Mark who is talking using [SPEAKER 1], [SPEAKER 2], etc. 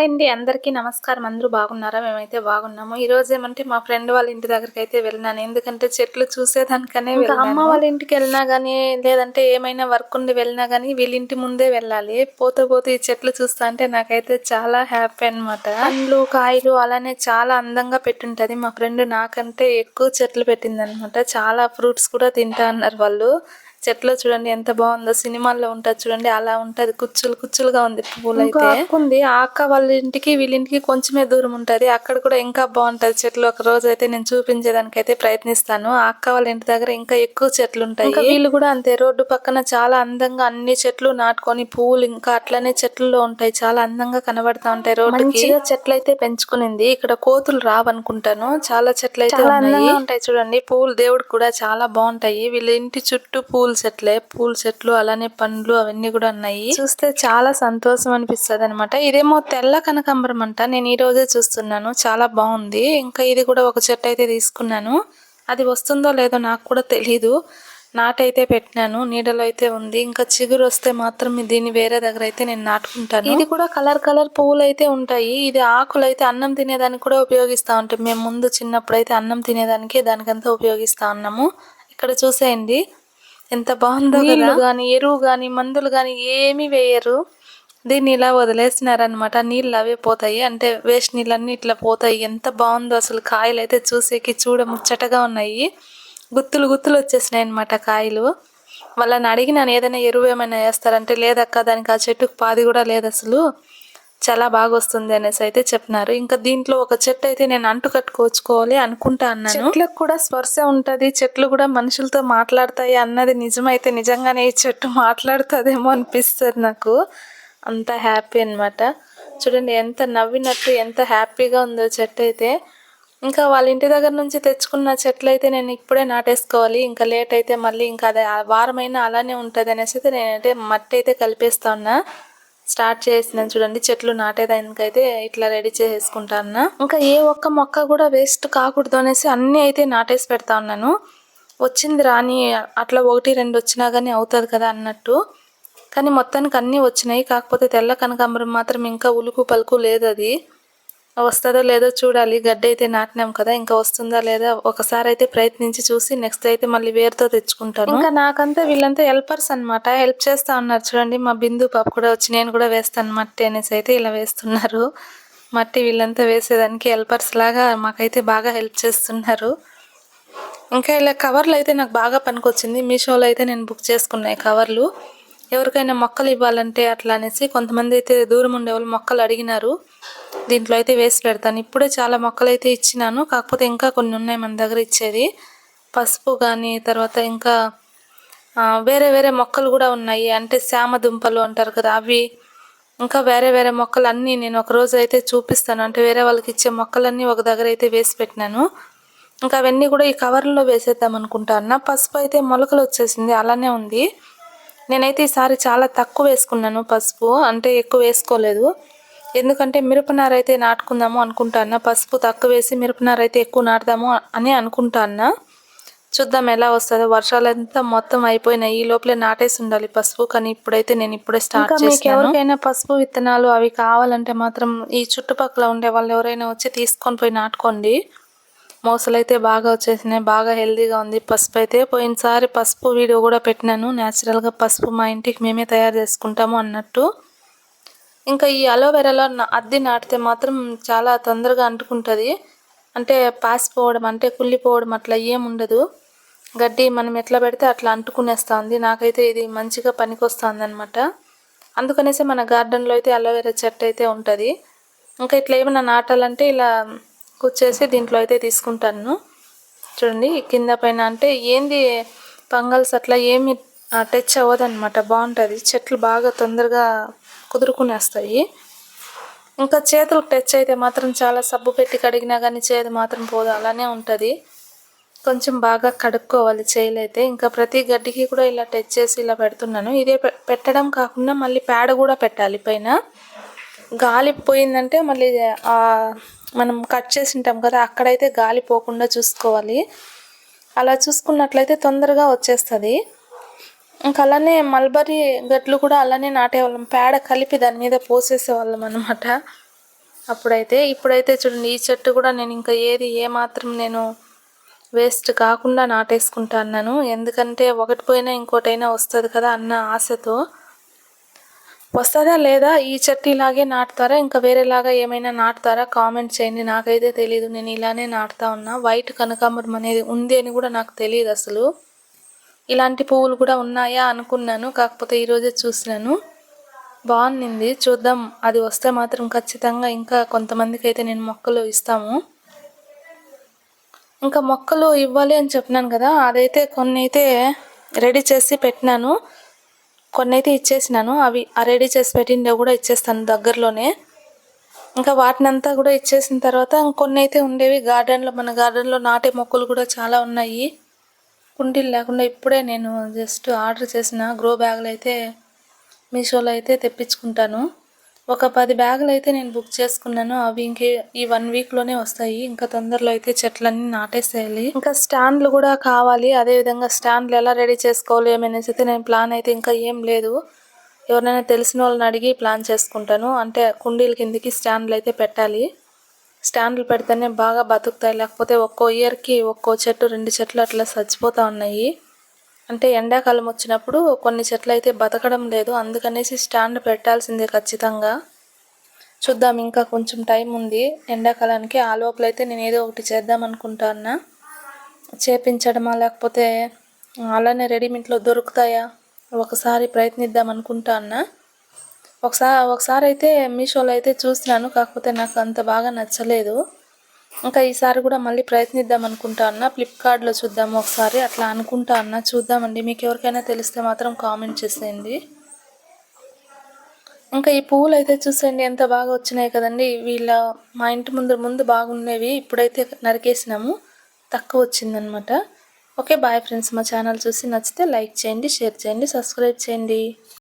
[SPEAKER 1] Hi అండి అందరికీ నమస్కారం. అందరూ బాగున్నారా? మేమైతే బాగున్నాము. ఈ రోజు ఏమంటే మా ఫ్రెండ్ వాళ్ళ ఇంటి దగ్గరికి అయితే వెళ్ళినాను. ఎందుకంటే చెట్లు చూసేదానికనే అమ్మ వాళ్ళ ఇంటికి వెళ్ళినా కానీ లేదంటే ఏమైనా వర్క్ ఉండి వెళ్ళినా కానీ వీళ్ళ ఇంటి ముందే వెళ్ళాలి. పోతే పోతే ఈ చెట్లు చూస్తా అంటే నాకైతే చాలా హ్యాపీ అన్నమాట. పండ్లు కాయలు అలానే చాలా అందంగా పెట్టుంటది మా ఫ్రెండ్. నాకంటే ఎక్కువ చెట్లు పెట్టింది అనమాట చాలా ఫ్రూట్స్ కూడా తింటా అన్నారు వాళ్ళు. చెట్లు చూడండి ఎంత బాగుందో. సినిమాల్లో ఉంటది చూడండి అలా ఉంటది. కుచ్చులు కుచ్చులుగా ఉంది పువ్వులు అయితే ఉంది ఆ అక్క వాళ్ళ ఇంటికి వీళ్ళ ఇంటికి కొంచెమే దూరం ఉంటది. అక్కడ కూడా ఇంకా బాగుంటది చెట్లు. ఒక రోజు అయితే నేను చూపించేదానికి అయితే ప్రయత్నిస్తాను. ఆ అక్క వాళ్ళ ఇంటి దగ్గర ఇంకా ఎక్కువ చెట్లు ఉంటాయి. వీళ్ళు కూడా అంతే. రోడ్డు పక్కన చాలా అందంగా అన్ని చెట్లు నాటుకొని పువ్వులు ఇంకా అట్లనే చెట్లలో ఉంటాయి. చాలా అందంగా కనబడతా ఉంటాయి రోడ్డుకి. చెట్లు అయితే పెంచుకునింది. ఇక్కడ కోతులు రావనుకుంటాను. చాలా చెట్లు అయితే ఉంటాయి చూడండి. పువ్వులు దేవుడు కూడా చాలా బాగుంటాయి. వీళ్ళ ఇంటి చుట్టూ పూలు చెట్లే పూల చెట్లు అలానే పండ్లు అవన్నీ కూడా ఉన్నాయి. చూస్తే చాలా సంతోషం అనిపిస్తుంది అనమాట ఇదేమో తెల్ల కనకాంబరం అంట. నేను ఈ రోజే చూస్తున్నాను. చాలా బాగుంది. ఇంకా ఇది కూడా ఒక చెట్టు అయితే తీసుకున్నాను. అది వస్తుందో లేదో నాకు కూడా తెలీదు. నాటైతే పెట్టినాను. నీడలో అయితే ఉంది. ఇంకా చిగురు వస్తే మాత్రం దీన్ని వేరే దగ్గర అయితే నేను నాటుకుంటాను. ఇది కూడా కలర్ కలర్ పువ్వులు అయితే ఉంటాయి. ఇది ఆకులు అయితే అన్నం తినేదానికి కూడా ఉపయోగిస్తా ఉంటాం. మేము ముందు చిన్నప్పుడు అయితే అన్నం తినేదానికి దానికంతా ఉపయోగిస్తా ఉన్నాము. ఇక్కడ చూసేయండి. ఎంత బాగుందో నీళ్ళు కానీ ఎరువు కానీ మందులు కానీ ఏమీ వేయరు. దీన్ని ఇలా వదిలేసినారనమాట నీళ్ళు అవే పోతాయి. అంటే వేస్ట్ నీళ్ళన్నీ ఇట్లా పోతాయి. ఎంత బాగుందో అసలు కాయలు అయితే చూసేకి చూడ ముచ్చటగా ఉన్నాయి. గుత్తులు గుత్తులు వచ్చేసినాయి అనమాట కాయలు. వాళ్ళని అడిగినాను ఏదైనా ఎరువు ఏమైనా వేస్తారంటే లేదక్క దానికి ఆ చెట్టుకు పాది కూడా లేదు అసలు. చాలా బాగా వస్తుంది అనేసి అయితే చెప్పినారు. ఇంకా దీంట్లో ఒక చెట్టు అయితే నేను అంటు కట్టుకోవచ్చుకోవాలి అనుకుంటా అన్నాను. చెట్లకు కూడా స్పర్శ ఉంటుంది. చెట్లు కూడా మనుషులతో మాట్లాడతాయి అన్నది నిజమైతే నిజంగానే ఈ చెట్టు మాట్లాడుతుందేమో అనిపిస్తుంది నాకు. అంత హ్యాపీ అనమాట చూడండి ఎంత నవ్వినట్టు ఎంత హ్యాపీగా ఉందో చెట్టు అయితే. ఇంకా వాళ్ళ ఇంటి దగ్గర నుంచి తెచ్చుకున్న చెట్లు అయితే నేను ఇప్పుడే నాటేసుకోవాలి. ఇంకా లేట్ అయితే మళ్ళీ ఇంకా అదే వారమైనా అలానే ఉంటుంది అనేసి అయితే నేనైతే మట్టి అయితే కలిపేస్తా ఉన్నా. స్టార్ట్ చేసినాను చూడండి. చెట్లు నాటేదానికైతే ఇట్లా రెడీ చేసేసుకుంటాను ఇంకా ఏ ఒక్క మొక్క కూడా వేస్ట్ కాకూడదు అనేసి అన్నీ అయితే నాటేసి పెడతా ఉన్నాను. వచ్చింది రాని అట్లా ఒకటి రెండు వచ్చినా కానీ అవుతుంది కదా అన్నట్టు. కానీ మొత్తానికి అన్నీ వచ్చినాయి. కాకపోతే తెల్ల కనకాంబరం మాత్రం ఇంకా ఉలుకు పలుకు లేదు అది వస్తుందో లేదో చూడాలి. గడ్డ అయితే నాటినాం కదా ఇంకా వస్తుందా లేదా ఒకసారి అయితే ప్రయత్నించి చూసి నెక్స్ట్ అయితే మళ్ళీ వేరుతో తెచ్చుకుంటాను. ఇంకా నాకంతా వీళ్ళంతా హెల్పర్స్ అనమాట హెల్ప్ చేస్తా ఉన్నారు చూడండి. మా బిందు పాప కూడా వచ్చి నేను కూడా వేస్తాను మట్టి అనేసి అయితే ఇలా వేస్తున్నారు. మట్టి వీళ్ళంతా వేసేదానికి హెల్పర్స్ లాగా మాకైతే బాగా హెల్ప్ చేస్తున్నారు. ఇంకా ఇలా కవర్లు అయితే నాకు బాగా పనికొచ్చింది. మీషోలో అయితే నేను బుక్ చేసుకున్నాయి కవర్లు. ఎవరికైనా మొక్కలు ఇవ్వాలంటే అట్లా అనేసి కొంతమంది అయితే దూరం ఉండే వాళ్ళు మొక్కలు అడిగినారు. దీంట్లో అయితే వేసి పెడతాను. ఇప్పుడే చాలా మొక్కలు అయితే ఇచ్చినాను. కాకపోతే ఇంకా కొన్ని ఉన్నాయి మన దగ్గర ఇచ్చేది. పసుపు కానీ తర్వాత ఇంకా వేరే వేరే మొక్కలు కూడా ఉన్నాయి. అంటే శామ దుంపలు అంటారు కదా అవి. ఇంకా వేరే వేరే మొక్కలు అన్నీ నేను ఒక రోజు అయితే చూపిస్తాను. అంటే వేరే వాళ్ళకి ఇచ్చే మొక్కలన్నీ ఒక దగ్గర అయితే వేసి పెట్టినాను. ఇంకా అవన్నీ కూడా ఈ కవర్లో వేసేద్దాం అనుకుంటాను పసుపు అయితే మొలకలు వచ్చేసింది. అలానే ఉంది. నేనైతే ఈసారి చాలా తక్కువ వేసుకున్నాను పసుపు అంటే ఎక్కువ వేసుకోలేదు. ఎందుకంటే మిరపనార అయితే నాటుకుందాము అనుకుంటాను పసుపు తక్కువ వేసి మిరపనార అయితే ఎక్కువ నాటుదాము అని అనుకుంటాను చూద్దాం ఎలా వస్తుందో. వర్షాలంతా మొత్తం అయిపోయినాయి. ఈ లోపలే నాటేసి ఉండాలి పసుపు కానీ ఇప్పుడైతే నేను ఇప్పుడే స్టార్ట్ చేసి ఎవరికైనా పసుపు విత్తనాలు అవి కావాలంటే మాత్రం ఈ చుట్టుపక్కల ఉండే వాళ్ళు ఎవరైనా వచ్చి తీసుకొని పోయి నాటుకోండి. మోసలు అయితే బాగా వచ్చేసినాయి బాగా హెల్దీగా ఉంది. పసుపు అయితే పోయినసారి పసుపు వీడియో కూడా పెట్టినాను. న్యాచురల్గా పసుపు మా ఇంటికి మేమే తయారు చేసుకుంటాము అన్నట్టు. ఇంకా ఈ అలోవెరాలో అద్దె నాటితే మాత్రం చాలా తొందరగా అంటుకుంటుంది. అంటే పాసిపోవడం అంటే కుళ్ళిపోవడం అట్లా ఏముండదు గడ్డి మనం ఎట్లా పెడితే అట్లా అంటుకునేస్తుంది. నాకైతే ఇది మంచిగా పనికొస్తుంది అనమాట అందుకనేసి మన గార్డెన్లో అయితే అలోవెరా చెట్టు అయితే ఉంటుంది. ఇంకా ఇట్లా ఏమైనా నాటాలంటే ఇలా కూర్చేసి దీంట్లో అయితే తీసుకుంటాను. చూడండి కింద పైన అంటే ఏంది పంగల్స్ అట్లా ఏమి టచ్ అవ్వదన్నమాట. బాగుంటుంది. చెట్లు బాగా తొందరగా కుదురుకునేస్తాయి. ఇంకా చేతులకు టచ్ అయితే మాత్రం చాలా సబ్బు పెట్టి కడిగినా కానీ చేతి మాత్రం పోదు. అలానే ఉంటుంది. కొంచెం బాగా కడుక్కోవాలి చేయలైతే. ఇంకా ప్రతి గడ్డికి కూడా ఇలా టచ్ చేసి ఇలా పెడుతున్నాను. ఇదే పెట్టడం కాకుండా మళ్ళీ పేడ కూడా పెట్టాలి పైన. గాలి పోయిందంటే మళ్ళీ మనం కట్ చేసి ఉంటాం కదా అక్కడైతే గాలి పోకుండా చూసుకోవాలి. అలా చూసుకున్నట్లయితే తొందరగా వచ్చేస్తుంది. ఇంకా అలానే మల్బరీ గట్లు కూడా అలానే నాటేవాళ్ళం. పేడ కలిపి దాని మీద పోసేసేవాళ్ళం అనమాట అప్పుడైతే ఇప్పుడైతే చూడండి ఈ చెట్టు కూడా నేను ఇంకా ఏది ఏ మాత్రం నేను వేస్ట్ కాకుండా నాటేసుకుంటాను ఎందుకంటే ఒకటి పోయినా ఇంకోటైనా వస్తుంది కదా అన్న ఆశతో. వస్తుందా లేదా? ఈ చెట్టు ఇలాగే నాటుతారా? ఇంకా వేరేలాగా ఏమైనా నాటుతారా? కామెంట్ చేయండి. నాకైతే తెలియదు నేను ఇలానే నాటుతా ఉన్నా. వైట్ కనకాంబరం అనేది ఉంది అని కూడా నాకు తెలియదు అసలు. ఇలాంటి పువ్వులు కూడా ఉన్నాయా అనుకున్నాను. కాకపోతే ఈరోజే చూసినాను. బాగుంది. చూద్దాం. అది వస్తే మాత్రం ఖచ్చితంగా ఇంకా కొంతమందికి అయితే నేను మొక్కలు ఇస్తాము. ఇంకా మొక్కలు ఇవ్వాలి అని చెప్పినాను కదా. అదైతే కొన్ని అయితే రెడీ చేసి పెట్టినాను. కొన్ని అయితే ఇచ్చేసినాను. అవి ఆ రెడీ చేసి పెట్టిండే కూడా ఇచ్చేస్తాను దగ్గరలోనే. ఇంకా వాటినంతా కూడా ఇచ్చేసిన తర్వాత కొన్ని అయితే ఉండేవి. గార్డెన్లో మన గార్డెన్లో నాటే మొక్కలు కూడా చాలా ఉన్నాయి. కుండీలు లేకుండా ఇప్పుడే నేను జస్ట్ ఆర్డర్ చేసిన. గ్రో బ్యాగులు అయితే మీషోలో అయితే తెప్పించుకుంటాను. ఒక పది బ్యాగులు అయితే నేను బుక్ చేసుకున్నాను. అవి ఇంకే ఈ వన్ వీక్లోనే వస్తాయి. ఇంకా తొందరలో అయితే చెట్లన్నీ నాటేసేయాలి. ఇంకా స్టాండ్లు కూడా కావాలి. అదే విధంగా స్టాండ్లు ఎలా రెడీ చేసుకోవాలి ఏమనేసి అయితే నేను ప్లాన్ అయితే ఇంకా ఏం లేదు. ఎవరినైనా తెలిసిన వాళ్ళని అడిగి ప్లాన్ చేసుకుంటాను. అంటే కుండీల కిందికి స్టాండ్లు అయితే పెట్టాలి. స్టాండ్లు పెడితేనే బాగా బతుకుతాయి. లేకపోతే ఒక్కో ఇయర్కి ఒక్కో చెట్టు రెండు చెట్లు అట్లా చచ్చిపోతూ ఉన్నాయి. అంటే ఎండాకాలం వచ్చినప్పుడు కొన్ని చెట్లు అయితే బతకడం లేదు. అందుకనేసి స్టాండ్ పెట్టాల్సిందే ఖచ్చితంగా. చూద్దాం ఇంకా కొంచెం టైం ఉంది. ఎండాకాలానికి ఆ లోపల అయితే నేను ఏదో ఒకటి చేద్దాం అనుకుంటున్నా చేపించడమా లేకపోతే అలానే రెడీమేడ్లో దొరుకుతాయా? ఒకసారి ప్రయత్నిద్దాం అనుకుంటా అన్నా. ఒకసారి ఒకసారి అయితే మీషోలో అయితే చూసినాను కాకపోతే నాకు అంత బాగా నచ్చలేదు. ఇంకా ఈసారి కూడా మళ్ళీ ప్రయత్నిద్దాం అనుకుంటా అన్న. ఫ్లిప్కార్ట్లో చూద్దాం ఒకసారి అట్లా అనుకుంటా అన్న. చూద్దామండి. మీకు ఎవరికైనా తెలిస్తే మాత్రం కామెంట్ చేసేయండి. ఇంకా ఈ పువ్వులు అయితే చూసేయండి. ఎంత బాగా వచ్చినాయి కదండి. వీళ్ళ మా ఇంటి ముందు ముందు బాగుండేవి. ఇప్పుడైతే నరికేసినాము. తక్కువ వచ్చిందనమాట. Okay bye friends. మా ఛానల్ చూసి నచ్చితే లైక్ చేయండి షేర్ చేయండి సబ్స్క్రైబ్ చేయండి.